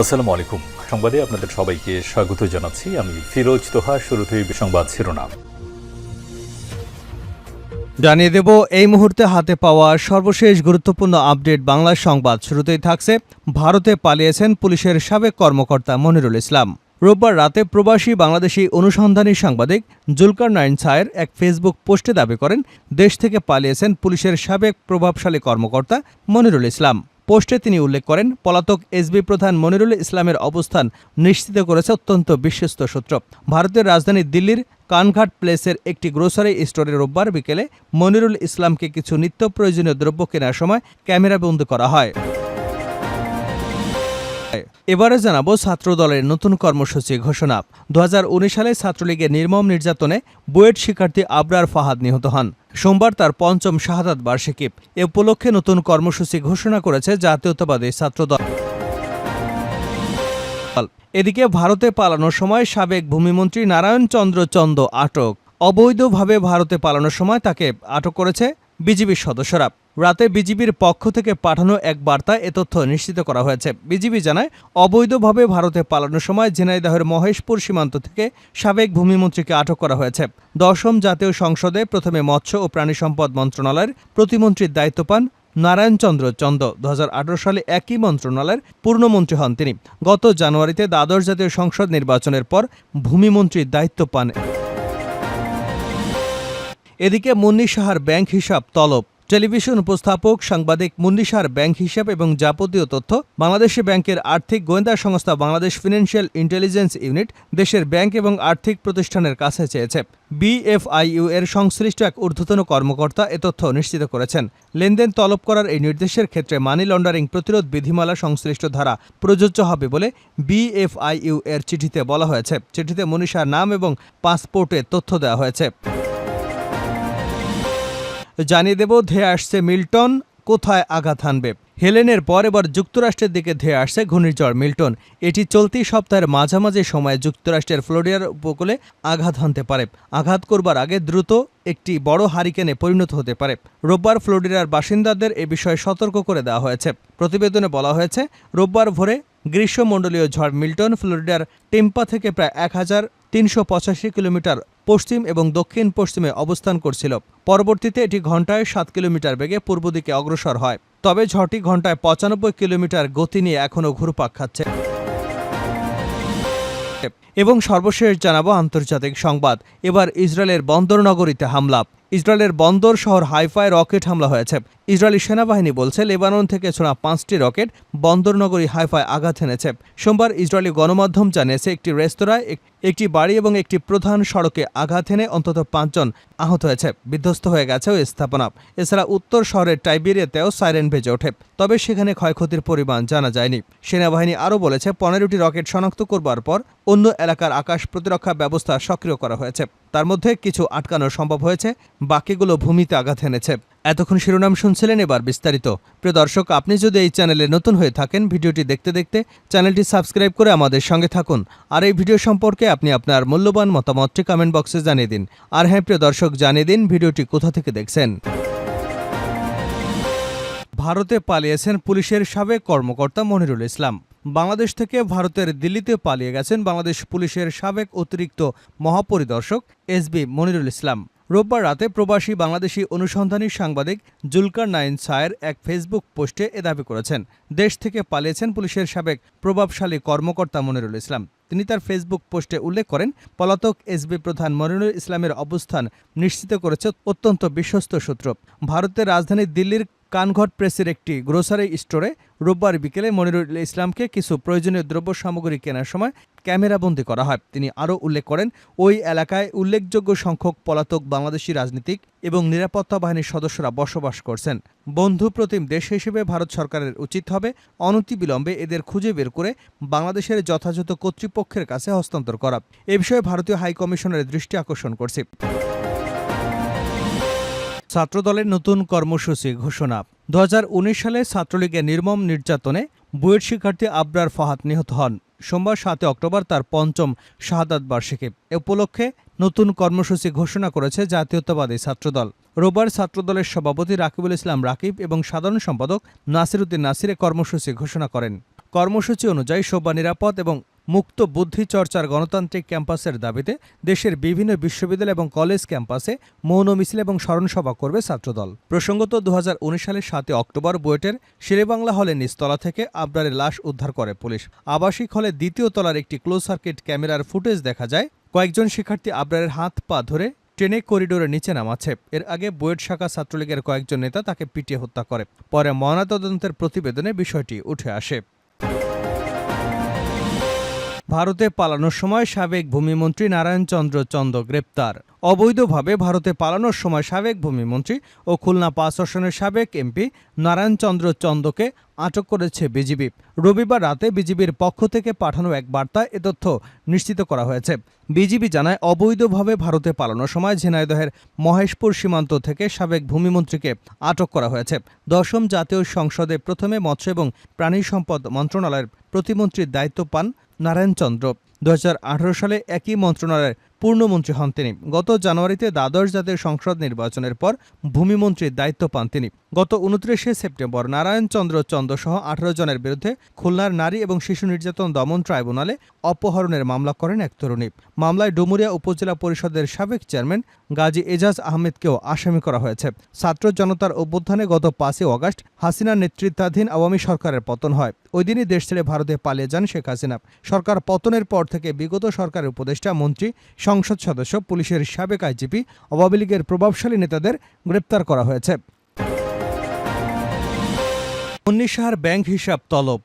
আসসালামু আলাইকুম সংবাদে আপনাদের সবাইকে স্বাগত জানাচ্ছি। আমি ফিরোজ তোহা, শুরুতেই সংবাদ শিরোনাম। জানিয়ে দেব, এই মুহূর্তে হাতে পাওয়া সর্বশেষ গুরুত্বপূর্ণ আপডেট বাংলা সংবাদ শুরুতেই থাকছে। ভারতে পালিয়েছেন পুলিশের সাবেক কর্মকর্তা মনিরুল ইসলাম। রোববার রাতে প্রবাসী বাংলাদেশি অনুসন্ধানী সাংবাদিক জুলকার নাইন ছায়ের এক ফেসবুক পোস্টে দাবি করেন, দেশ থেকে পালিয়েছেন পুলিশের সাবেক প্রভাবশালী কর্মকর্তা মনিরুল ইসলাম। পোস্টে তিনি উল্লেখ করেন, পলাতক এসবি প্রধান মনিরুল ইসলামের অবস্থান নিশ্চিত করেছে অত্যন্ত বিশ্বস্ত সূত্র। ভারতের রাজধানী দিল্লির কানঘাট প্লেসের একটি গ্রোসারি স্টোরে রোববার বিকেলে মনিরুল ইসলামকে কিছু নিত্য প্রয়োজনীয় দ্রব্য কেনার সময় ক্যামেরা ক্যামেরাবন্দি করা হয়। এবারে জানাব ছাত্রদলের নতুন কর্মসূচি ঘোষণা। দু হাজার উনিশ সালে ছাত্রলীগের নির্মম নির্যাতনে বুয়েট শিক্ষার্থী আবরার ফাহাদ নিহত হন। সোমবার তার পঞ্চম শাহাদাত বার্ষিকী। এ উপলক্ষে নতুন কর্মসূচি ঘোষণা করেছে জাতীয়তাবাদী ছাত্রদল। এদিকে ভারতে পালানোর সময় সাবেক ভূমিমন্ত্রী নারায়ণ চন্দ্র চন্দ আটক। অবৈধভাবে ভারতে পালানোর সময় তাকে আটক করেছে বিজিবির সদস্যরা। রাতে বিজিবির পক্ষ থেকে পাঠানো এক বার্তা এ তথ্য নিশ্চিত করা হয়েছে। বিজিবি জানায়, অবৈধভাবে ভারতে পালানোর সময় ঝিনাইদহের মহেশপুর সীমান্ত থেকে সাবেক ভূমিমন্ত্রীকে আটক করা হয়েছে। দশম জাতীয় সংসদে প্রথমে মৎস্য ও প্রাণী সম্পদ মন্ত্রণালয়ের প্রতিমন্ত্রীর দায়িত্ব পান নারায়ণচন্দ্র চন্দ। দু হাজার আঠারো সালে একই মন্ত্রণালয়ের পূর্ণমন্ত্রী হন তিনি। গত জানুয়ারিতে দ্বাদশ জাতীয় সংসদ নির্বাচনের পর ভূমিমন্ত্রীর দায়িত্ব পান। এদিকে মুন্নি সাহার ব্যাংক হিসাব তলব। টেলিভিশন উপস্থাপক সাংবাদিক মুন্নি ব্যাংক হিসাব এবং যাবতীয় তথ্য বাংলাদেশ ব্যাংকের আর্থিক গোয়েন্দা সংস্থা বাংলাদেশ ফিনান্সিয়াল ইন্টেলিজেন্স ইউনিট দেশের ব্যাংক এবং আর্থিক প্রতিষ্ঠানের কাছে চেয়েছে। বিএফআইইউ এর সংশ্লিষ্ট এক ঊর্ধ্বতন কর্মকর্তা এ তথ্য নিশ্চিত করেছেন। লেনদেন তলব করার এই নির্দেশের ক্ষেত্রে মানি লন্ডারিং প্রতিরোধ বিধিমালা সংশ্লিষ্ট ধারা প্রযোজ্য হবে বলে বিএফআইইউ এর চিঠিতে বলা হয়েছে। চিঠিতে মনীষার নাম এবং পাসপোর্টে তথ্য দেওয়া হয়েছে। জানিয়ে দেব, ধেয়ে আসছে মিল্টন, কোথায় আঘাত হানবে? হেলেনের পর এবার যুক্তরাষ্ট্রের দিকে ধেয়ে আসছে ঘূর্ণিঝড় মিল্টন। এটি চলতি সপ্তাহের মাঝামাঝি সময়ে যুক্তরাষ্ট্রের ফ্লোরিডার উপকূলে আঘাত হানতে পারে। আঘাত করবার আগে দ্রুত একটি বড় হারিকেনে পরিণত হতে পারে। রোববার ফ্লোরিডার বাসিন্দাদের এ বিষয়ে সতর্ক করে দেওয়া হয়েছে। প্রতিবেদনে বলা হয়েছে, রোববার ভোরে গ্রীষ্মমণ্ডলীয় ঝড় মিল্টন ফ্লোরিডার টেম্পা থেকে প্রায় এক হাজার তিনশো পঁচাশি কিলোমিটার পশ্চিম এবং দক্ষিণ পশ্চিমে অবস্থান করছিল। পরবর্তীতে এটি ঘন্টায় সাত কিলোমিটার বেগে পূর্ব দিকে অগ্রসর হয়। তবে ঝড়টি ঘন্টায় পঁচানব্বই কিলোমিটার গতি নিয়ে এখনও ঘুরপাক খাচ্ছে। এবং সর্বশেষ জানাব আন্তর্জাতিক সংবাদ। এবার ইসরায়েলের বন্দর নগরীতে হামলা। ইসরায়েলের বন্দর শহর হাইফায় রকেট হামলা হয়েছে। ইসরায়েলি সেনাবাহিনী বলছে, লেবানন থেকে ছোড়া পাঁচটি রকেট বন্দর নগরী হাইফায় আঘাত এনেছে। সোমবার ইসরায়েলি গণমাধ্যম জানিয়েছে, একটি রেস্তোরাঁয় একটি বাড়ি এবং একটি প্রধান সড়কে আঘাত এনে অন্তত পাঁচজন আহত হয়েছে। বিধ্বস্ত হয়ে গেছে ওই স্থাপনা। এছাড়া উত্তর শহরের টাইবেরিয়াতেও সাইরেন ভেজে ওঠে। তবে সেখানে ক্ষয়ক্ষতির পরিমাণ জানা যায়নি। সেনাবাহিনী আরও বলেছে, পনেরোটি রকেট শনাক্ত করবার পর অন্য এলাকার আকাশ প্রতিরক্ষা ব্যবস্থা সক্রিয় করা হয়েছে। তার মধ্যে কিছু আটকানো সম্ভব হয়েছে, বাকিগুলো ভূমিতে আঘাত এনেছে। এতক্ষণ শিরোনাম শুনছিলেন এবার বিস্তারিত। প্রিয় দর্শক, আপনি যদি এই চ্যানেলে নতুন হয়ে থাকেন, ভিডিওটি দেখতে দেখতে চ্যানেলটি সাবস্ক্রাইব করে আমাদের সঙ্গে থাকুন। আর এই ভিডিও সম্পর্কে আপনি আপনার মূল্যবান মতামতটি কমেন্ট বক্সে জানিয়ে দিন। আর হ্যাঁ প্রিয় দর্শক, জানিয়ে দিন ভিডিওটি কোথা থেকে দেখছেন। ভারতে পালিয়েছেন পুলিশের সাবেক কর্মকর্তা মনিরুল ইসলাম। বাংলাদেশ থেকে ভারতের দিল্লিতে পালিয়ে গেছেন বাংলাদেশ পুলিশের সাবেক অতিরিক্ত মহাপরিদর্শক এসবি মনিরুল ইসলাম। রোববার রাতে প্রবাসী বাংলাদেশি অনুসন্ধানী সাংবাদিক জুলকার নাইন সায়ের এক ফেসবুক পোস্টে এ দাবি করেছেন, দেশ থেকে পালিয়েছেন পুলিশের সাবেক প্রভাবশালী কর্মকর্তা মনিরুল ইসলাম। তিনি তার ফেসবুক পোস্টে উল্লেখ করেন, পলাতক এসবি প্রধান মনিরুল ইসলামের অবস্থান নিশ্চিত করেছে অত্যন্ত বিশ্বস্ত সূত্র। ভারতের রাজধানী দিল্লির কানঘট প্রেসের একটি গ্রোসারি স্টোরে রোববার বিকেলে মনিরুল ইসলামকে কিছু প্রয়োজনীয় দ্রব্য সামগ্রী কেনার সময় ক্যামেরাবন্দি করা হয়। তিনি আরও উল্লেখ করেন, ওই এলাকায় উল্লেখযোগ্য সংখ্যক পলাতক বাংলাদেশি রাজনীতিক এবং নিরাপত্তা বাহিনীর সদস্যরা বসবাস করছেন। বন্ধু প্রতিম দেশ হিসেবে ভারত সরকারের উচিত হবে অনতিবিলম্বে এদের খুঁজে বের করে বাংলাদেশের যথাযথ কর্তৃপক্ষের কাছে হস্তান্তর করা। এ বিষয়ে ভারতীয় হাইকমিশনের দৃষ্টি আকর্ষণ করছে। ছাত্রদলের নতুন কর্মসূচি ঘোষণা। দু হাজার উনিশ সালে ছাত্রলীগের নির্মম নির্যাতনে বুয়েট শিক্ষার্থী আবরার ফাহাদ নিহত হন। সোমবার সাতই অক্টোবর তার পঞ্চম শাহাদাত বার্ষিকী। এ উপলক্ষে নতুন কর্মসূচি ঘোষণা করেছে জাতীয়তাবাদী ছাত্রদল। রোববার ছাত্রদলের সভাপতি রাকিবুল ইসলাম রাকিব এবং সাধারণ সম্পাদক নাসিরুদ্দিন নাসির কর্মসূচি ঘোষণা করেন। কর্মসূচি অনুযায়ী শোভা নিরাপদ এবং মুক্ত বুদ্ধি চর্চার গণতান্ত্রিক ক্যাম্পাসের দাবিতে দেশের বিভিন্ন বিশ্ববিদ্যালয় এবং কলেজ ক্যাম্পাসে মৌন মিছিল এবং স্মরণসভা করবে ছাত্রদল। প্রসঙ্গত দু হাজার উনিশ সালের সাতই অক্টোবর বুয়েটের শেরেবাংলা হলে নিচতলা থেকে আবরারের লাশ উদ্ধার করে পুলিশ। আবাসিক হলে দ্বিতীয় তলার একটি ক্লোজ সার্কিট ক্যামেরার ফুটেজ দেখা যায়। কয়েকজন শিক্ষার্থী আবরারের হাত পা ধরে ট্রেনে করিডোরে নিচে নামাচ্ছে। এর আগে বুয়েট শাখা ছাত্রলীগের কয়েকজন নেতা তাকে পিটিয়ে হত্যা করে। পরে ময়নাতদন্তের প্রতিবেদনে বিষয়টি উঠে আসে। ভারতে পালানোর সময় সাবেক ভূমিমন্ত্রী নারায়ণ চন্দ্র চন্দ গ্রেপ্তার। অবৈধভাবে ভারতে পালানোর সময় সাবেক ভূমিমন্ত্রী ও খুলনা পাঁচ আসনের সাবেক এমপি নারায়ণ চন্দ্র চন্দকে আটক করেছে বিজিবি। রবিবার রাতে বিজিবির পক্ষ থেকে পাঠানো এক বার্তায় এ তথ্য নিশ্চিত করা হয়েছে। বিজিবি জানায়, অবৈধভাবে ভারতে পালানোর সময় ঝিনাইদহের মহেশপুর সীমান্ত থেকে সাবেক ভূমিমন্ত্রীকে আটক করা হয়েছে। দশম জাতীয় সংসদে প্রথমে মৎস্য এবং প্রাণী সম্পদ মন্ত্রণালয়ের প্রতিমন্ত্রীর দায়িত্ব পান নারায়ণ চন্দ্র। দু হাজার আঠারো সালে একই মন্ত্রণালয়ের পূর্ণমন্ত্রী হন তিনি। গত জানুয়ারিতে দ্বাদশ জাতীয় সংসদ নির্বাচনের পর ভূমিমন্ত্রীর দায়িত্ব পান তিনি। গত উনত্রিশে সেপ্টেম্বর নারায়ণ চন্দ্র চন্দ্র সহ আঠারো জনের বিরুদ্ধে খুলনার নারী এবং শিশু নির্যাতন দমন ট্রাইব্যুনালে অপহরণের মামলা করেন এক তরুণী। মামলায় ডুমুরিয়া উপজেলা পরিষদের সাবেক চেয়ারম্যান গাজী এজাজ আহমেদকেও আসামি করা হয়েছে। ছাত্র জনতার অভ্যুত্থানে গত পাঁচই অগাস্ট হাসিনার নেতৃত্বাধীন আওয়ামী সরকারের পতন হয়। ওই দিনই দেশ ছেড়ে ভারতে পালিয়ে যান শেখ হাসিনা। সরকার পতনের পর থেকে বিগত সরকারের উপদেষ্টা, মন্ত্রী, সংসদ সদস্য, পুলিশের সাবেক আইজিপি আওয়ামী লীগের প্রভাবশালী নেতাদের গ্রেপ্তার করা হয়েছে। মুন্নিশাহার ব্যাংক হিসাব তলব।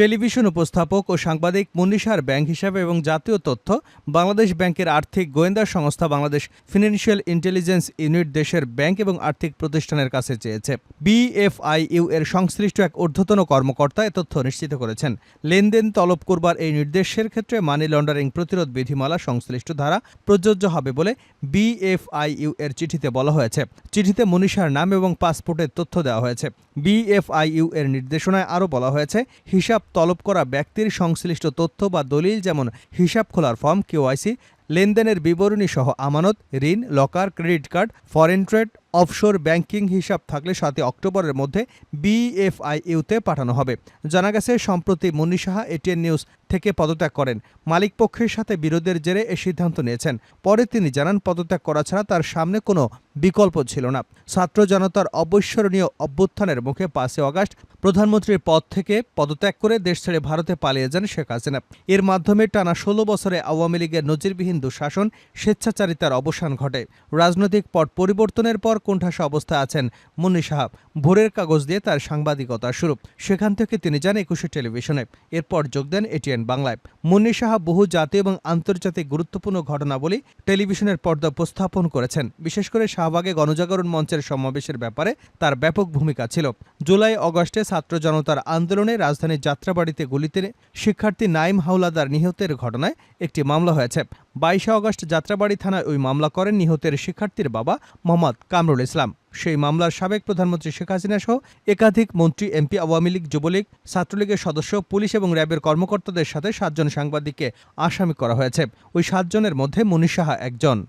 টেলিভিশন উপস্থাপক ও সাংবাদিক মুন্নিশাহার ব্যাংক হিসাবে এবং জাতীয় তথ্য বাংলাদেশ ব্যাংকের আর্থিক গোয়েন্দা সংস্থা বাংলাদেশ ফিনান্সিয়াল ইন্টেলিজেন্স ইউনিট দেশের ব্যাংক এবং আর্থিক প্রতিষ্ঠানের কাছে চেয়েছে। বিএফআইইউ এর সংশ্লিষ্ট এক ঊর্ধ্বতন কর্মকর্তা এ তথ্য নিশ্চিত করেছেন। লেনদেন তলব করবার এই নির্দেশের ক্ষেত্রে মানি লন্ডারিং প্রতিরোধ বিধিমালা সংশ্লিষ্ট ধারা প্রযোজ্য হবে বলে বিএফআইইউ এর চিঠিতে বলা হয়েছে। চিঠিতে মনীষার নাম এবং পাসপোর্টের তথ্য দেওয়া হয়েছে। বিএফআইইউ এর নির্দেশনায় আরও বলা হয়েছে, হিসাব তলব করা ব্যক্তির সংশ্লিষ্ট তথ্য বা দলিল যেমন হিসাব খোলার ফর্ম, কেওয়াইসি, লেনদেনের বিবরণী সহ আমানত, ঋণ, locker, credit card, foreign trade offshore banking হিসাব থাকলে সাতই অক্টোবরের মধ্যে বিএফআইইউতে পাঠানো হবে। জানা গেছে, সম্প্রতি মুন্নি সাহা এটিএন নিউজ থেকে পদত্যাগ করেন। মালিক পক্ষের সাথে বিরোধের জেরে এ সিদ্ধান্ত নিয়েছেন। পরে তিনি জানান, পদত্যাগ করা ছাড়া তার সামনে কোনো বিকল্প ছিল না। ছাত্র জনতার অবৈস্মরণীয় অভ্যুত্থানের মুখে পাঁচই অগাস্ট প্রধানমন্ত্রীর পদ থেকে পদত্যাগ করে দেশ ছেড়ে ভারতে পালিয়ে যান শেখ হাসিনা। এর মাধ্যমে টানা ষোলো বছরে আওয়ামী লীগের নজিরবিহীন দুঃশাসন, স্বেচ্ছাচারিতার অবসান ঘটে। রাজনৈতিক পট পরিবর্তনের পর কোণঠাসা অবস্থায় আছেন মুন্নি সাহাব। ভোরের কাগজ দিয়ে তার সাংবাদিকতা শুরু। সেখান থেকে তিনি যান একুশে টেলিভিশনে। এরপর যোগ দেন এটিএন বাংলায়। মুন্নি সাহা বহু জাতীয় এবং আন্তর্জাতিক গুরুত্বপূর্ণ ঘটনাবলী টেলিভিশনের পর্দা উপস্থাপন করেছেন। বিশেষ করে শাহবাগে গণজাগরণ মঞ্চের সমাবেশের ব্যাপারে তার ব্যাপক ভূমিকা ছিল। জুলাই, অগস্টে ছাত্র জনতার আন্দোলনে রাজধানীর যাত্রাবাড়িতে গুলিতে শিক্ষার্থী নাইম হাওলাদার নিহতের ঘটনায় একটি মামলা হয়েছে। বাইশে অগস্ট যাত্রাবাড়ি থানায় ওই মামলা করেন নিহতের শিক্ষার্থীর বাবা মোহাম্মদ কামরুল ইসলাম। সেই মামলার সাবেক প্রধানমন্ত্রী শেখ হাসিনা সহ একাধিক মন্ত্রী, এমপি, আওয়ামী লীগ, যুবলীগ, ছাত্রলীগের সদস্য, পুলিশ এবং র্যাবের কর্মকর্তাদের সাথে সাতজন সাংবাদিককে আসামি করা হয়েছে। ওই সাতজনের মধ্যে মনীষাহা একজন।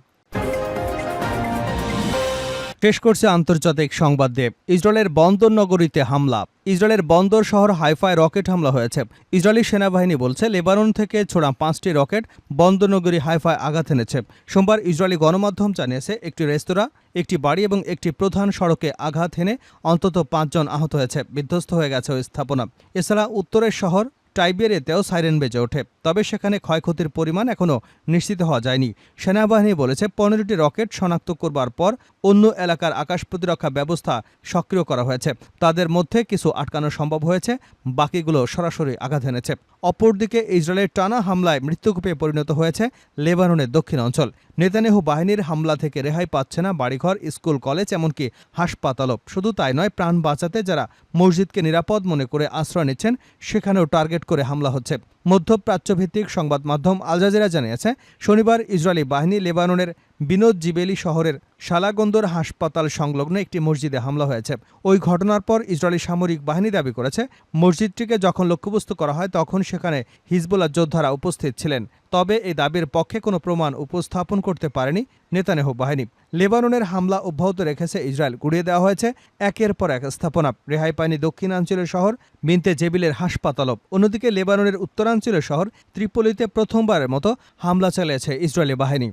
শেষ করছে আন্তর্জাতিক সংবাদ দেব। ইসরায়েলের বন্দর নগরীতে হামলা। ইসরায়েলের বন্দর শহর হাইফায় রকেট হামলা হয়েছে। ইসরায়েলি সেনাবাহিনী বলছে, লেবানন থেকে ছোড়া পাঁচটি রকেট বন্দর নগরী হাইফায় আঘাত এনেছে। সোমবার ইসরায়েলি গণমাধ্যম জানিয়েছে, একটি রেস্তোরাঁ, একটি বাড়ি এবং একটি প্রধান সড়কে আঘাত হেনে অন্তত পাঁচজন আহত হয়েছে। বিধ্বস্ত হয়ে গেছে ওই স্থাপনা। এছাড়া উত্তরের শহর টাইবেরিয়াতেও সাইরেন বেজে ওঠে, তবে সেখানে ক্ষয়ক্ষতির পরিমাণ এখনও নিশ্চিত হওয়া যায়নি। সেনাবাহিনী বলেছে পনেরোটি রকেট শনাক্ত করবার পর অন্য এলাকার আকাশ প্রতিরক্ষা ব্যবস্থা সক্রিয় করা হয়েছে। তাদের মধ্যে কিছু আটকানো সম্ভব হয়েছে, বাকিগুলো সরাসরি আঘাত এনেছে। অপরদিকে ইসরায়েলের টানা হামলায় মৃত্যুকূপে পরিণত হয়েছে লেবাননের দক্ষিণ অঞ্চল। নেতানেহু বাহিনীর হামলা থেকে রেহাই পাচ্ছে না বাড়িঘর, স্কুল, কলেজ, এমনকি হাসপাতালও। শুধু তাই নয়, প্রাণ বাঁচাতে যারা মসজিদকে নিরাপদ মনে করে আশ্রয় নিচ্ছেন, সেখানেও টার্গেট করে হামলা হচ্ছে। মধ্যপ্রাচ্যভিত্তিক সংবাদ মাধ্যম আল জানিয়েছে শনিবার ইসরায়েলি বাহিনী লেবাননের বিনোদ জিবেলি শহরের শালাগন্দর হাসপাতাল সংলগ্ন একটি মসজিদে হামলা হয়েছে। ওই ঘটনার পর ইসরায়েলি সামরিক বাহিনী দাবি করেছে, মসজিদটিকে যখন লক্ষ্যবস্তু করা হয় তখন সেখানে হিজবুল্লাহ যোদ্ধারা উপস্থিত ছিলেন। তবে এই দাবির পক্ষে কোনো প্রমাণ উপস্থাপন করতে পারেনি নেতানেহ বাহিনী। লেবাননের হামলা অব্যাহত রেখেছে ইসরায়েল। গুড়িয়ে দেওয়া হয়েছে একের পর এক স্থাপনা। রেহাই পায়নি দক্ষিণাঞ্চলের শহর বিনতে জেবিলের হাসপাতালও। অন্যদিকে লেবাননের উত্তরাঞ্চলের শহর ত্রিপলিতে প্রথমবারের মতো হামলা চালিয়েছে ইসরায়েলি বাহিনী।